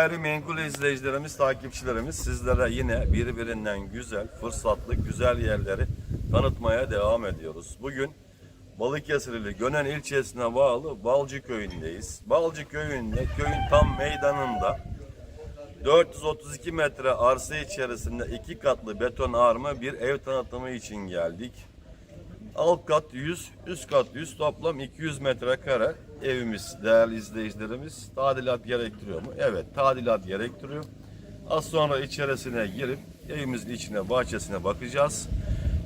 gayrimenkul izleyicilerimiz, takipçilerimiz sizlere yine birbirinden güzel, fırsatlı, güzel yerleri tanıtmaya devam ediyoruz. Bugün Balıkesir ili Gönen ilçesine bağlı Balcı köyündeyiz. Balcı köyünde, köyün tam meydanında 432 metre arsa içerisinde iki katlı beton arma bir ev tanıtımı için geldik. Alt kat 100, üst kat 100 toplam 200 metrekare evimiz değerli izleyicilerimiz. Tadilat gerektiriyor mu? Evet tadilat gerektiriyor. Az sonra içerisine girip evimizin içine bahçesine bakacağız.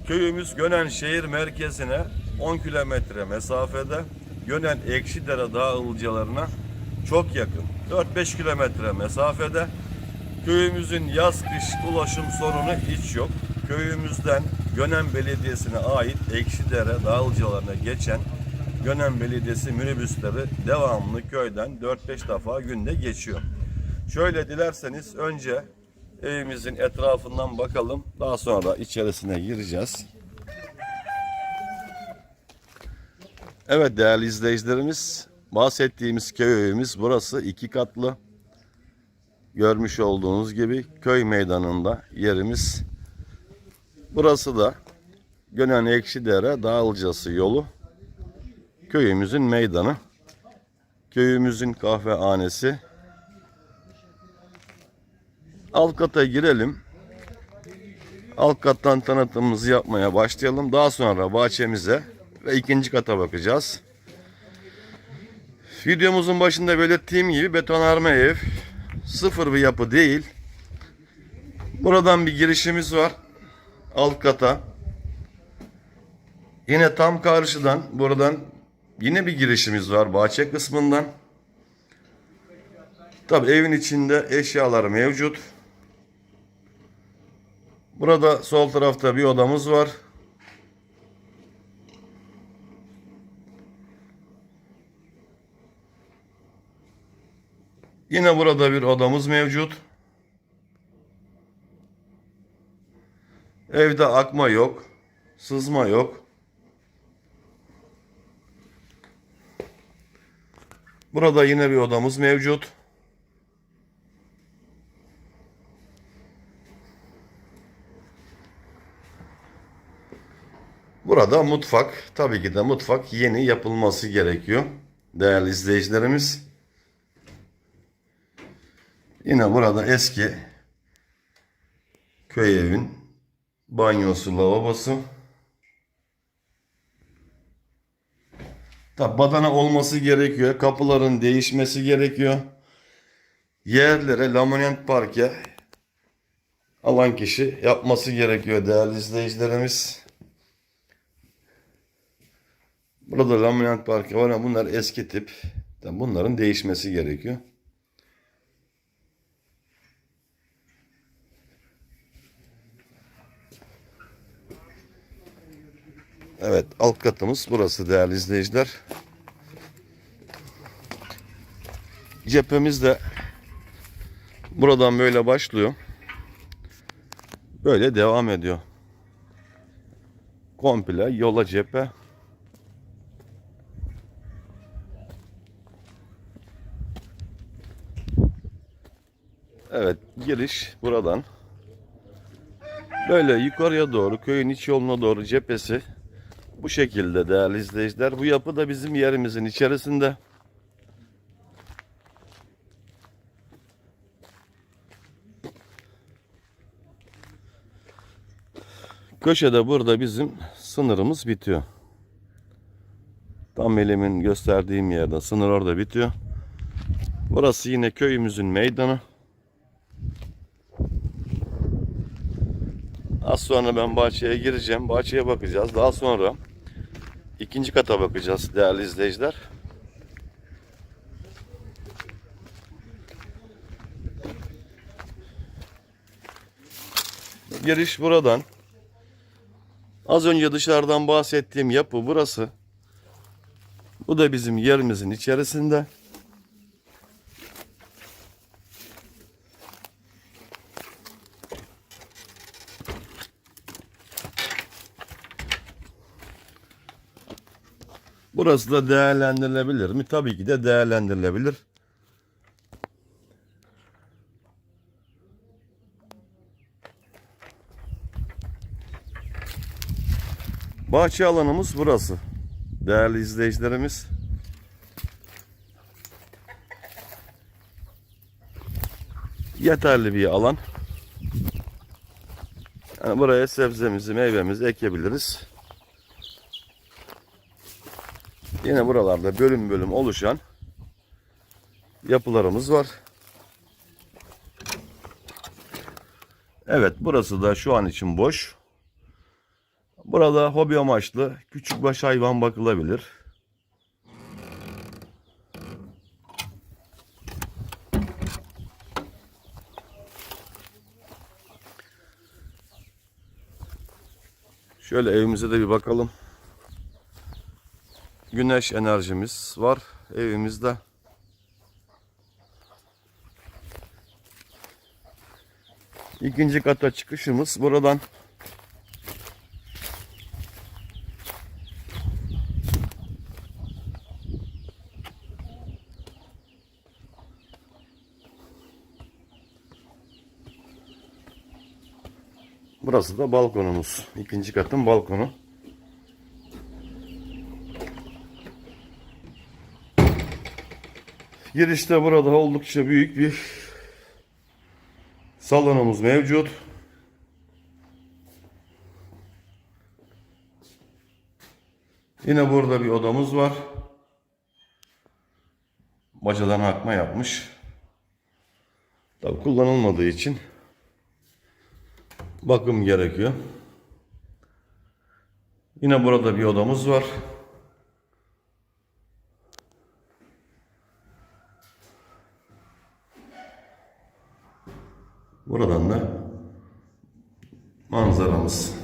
Köyümüz Gönen şehir merkezine 10 kilometre mesafede. Gönen Ekşidere Dağ ılcalarına çok yakın. 4-5 kilometre mesafede. Köyümüzün yaz kış ulaşım sorunu hiç yok. Köyümüzden Gönen Belediyesi'ne ait Ekşidere Dağlıcalarına geçen Gönen Belediyesi minibüsleri devamlı köyden 4-5 defa günde geçiyor. Şöyle dilerseniz önce evimizin etrafından bakalım. Daha sonra içerisine gireceğiz. Evet değerli izleyicilerimiz bahsettiğimiz köy evimiz burası iki katlı. Görmüş olduğunuz gibi köy meydanında yerimiz. Burası da Gönen Ekşidere Dağılcası yolu. Köyümüzün meydanı. Köyümüzün kahvehanesi. Alt kata girelim. Alt kattan tanıtımımızı yapmaya başlayalım. Daha sonra bahçemize ve ikinci kata bakacağız. Videomuzun başında belirttiğim gibi betonarme ev. Sıfır bir yapı değil. Buradan bir girişimiz var. Alt kata. Yine tam karşıdan buradan yine bir girişimiz var bahçe kısmından. Tabi evin içinde eşyalar mevcut. Burada sol tarafta bir odamız var. Yine burada bir odamız mevcut. Evde akma yok. Sızma yok. Burada yine bir odamız mevcut. Burada mutfak. Tabii ki de mutfak yeni yapılması gerekiyor. Değerli izleyicilerimiz. Yine burada eski köy evin banyosu, lavabosu. Tabi badana olması gerekiyor. Kapıların değişmesi gerekiyor. Yerlere laminat parke alan kişi yapması gerekiyor değerli izleyicilerimiz. Burada laminat parke var ama bunlar eski tip. Bunların değişmesi gerekiyor. Evet alt katımız burası değerli izleyiciler. Cephemiz de buradan böyle başlıyor. Böyle devam ediyor. Komple yola cephe. Evet giriş buradan. Böyle yukarıya doğru köyün iç yoluna doğru cephesi bu şekilde değerli izleyiciler. Bu yapı da bizim yerimizin içerisinde. Köşede burada bizim sınırımız bitiyor. Tam elimin gösterdiğim yerde sınır orada bitiyor. Burası yine köyümüzün meydanı. Az sonra ben bahçeye gireceğim. Bahçeye bakacağız. Daha sonra ikinci kata bakacağız değerli izleyiciler. Giriş buradan. Az önce dışarıdan bahsettiğim yapı burası. Bu da bizim yerimizin içerisinde. Burası da değerlendirilebilir mi? Tabii ki de değerlendirilebilir. Bahçe alanımız burası. Değerli izleyicilerimiz. Yeterli bir alan. Yani buraya sebzemizi, meyvemizi ekebiliriz. Yine buralarda bölüm bölüm oluşan yapılarımız var. Evet burası da şu an için boş. Burada hobi amaçlı küçük baş hayvan bakılabilir. Şöyle evimize de bir bakalım. Güneş enerjimiz var evimizde. İkinci kata çıkışımız buradan. Burası da balkonumuz. İkinci katın balkonu. Girişte burada oldukça büyük bir salonumuz mevcut. Yine burada bir odamız var. Bacadan akma yapmış. Tabii kullanılmadığı için bakım gerekiyor. Yine burada bir odamız var. Buradan da manzaramız.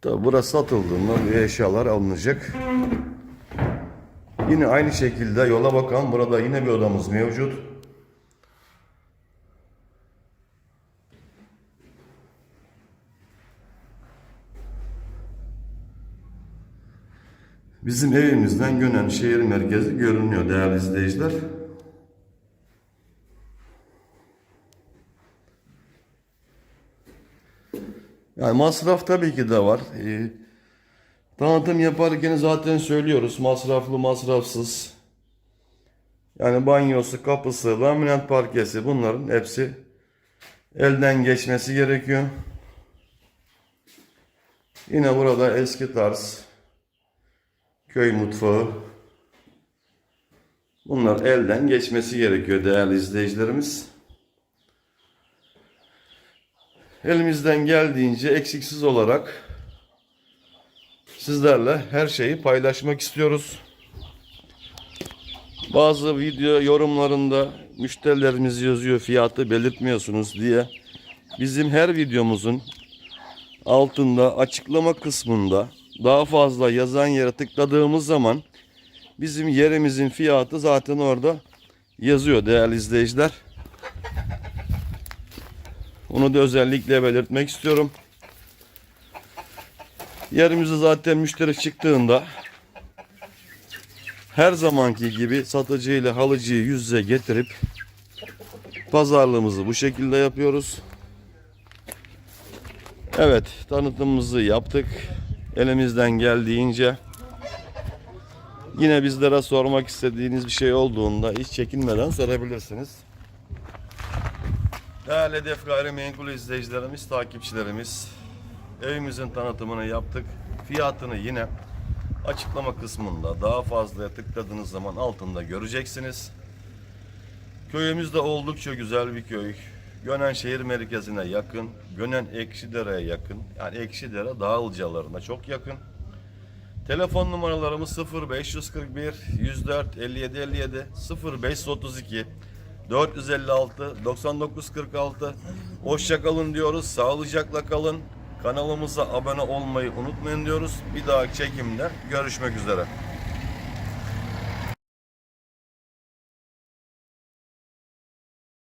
Tabi burası satıldığında bu eşyalar alınacak. Yine aynı şekilde yola bakan burada yine bir odamız mevcut. Bizim evimizden Gönen şehir merkezi görünüyor değerli izleyiciler. Yani masraf tabii ki de var. Ee, tanıtım yaparken zaten söylüyoruz masraflı masrafsız. Yani banyosu, kapısı, laminat parkesi bunların hepsi elden geçmesi gerekiyor. Yine burada eski tarz köy mutfağı. Bunlar elden geçmesi gerekiyor değerli izleyicilerimiz. Elimizden geldiğince eksiksiz olarak sizlerle her şeyi paylaşmak istiyoruz. Bazı video yorumlarında müşterilerimiz yazıyor fiyatı belirtmiyorsunuz diye. Bizim her videomuzun altında açıklama kısmında daha fazla yazan yere tıkladığımız zaman bizim yerimizin fiyatı zaten orada yazıyor değerli izleyiciler. Onu da özellikle belirtmek istiyorum. Yerimizi zaten müşteri çıktığında her zamanki gibi satıcı ile halıcıyı yüz yüze getirip pazarlığımızı bu şekilde yapıyoruz. Evet tanıtımımızı yaptık. Elimizden geldiğince yine bizlere sormak istediğiniz bir şey olduğunda hiç çekinmeden sorabilirsiniz. Değerli Hedef Gayrimenkul izleyicilerimiz, takipçilerimiz evimizin tanıtımını yaptık. Fiyatını yine açıklama kısmında daha fazla tıkladığınız zaman altında göreceksiniz. Köyümüz de oldukça güzel bir köy. Gönen şehir merkezine yakın, Gönen Ekşidere'ye yakın. Yani Ekşidere Dağılcalarına çok yakın. Telefon numaralarımız 0541 104 57 57 0532 456 9946 Hoşça kalın diyoruz. Sağlıcakla kalın. Kanalımıza abone olmayı unutmayın diyoruz. Bir dahaki çekimde görüşmek üzere.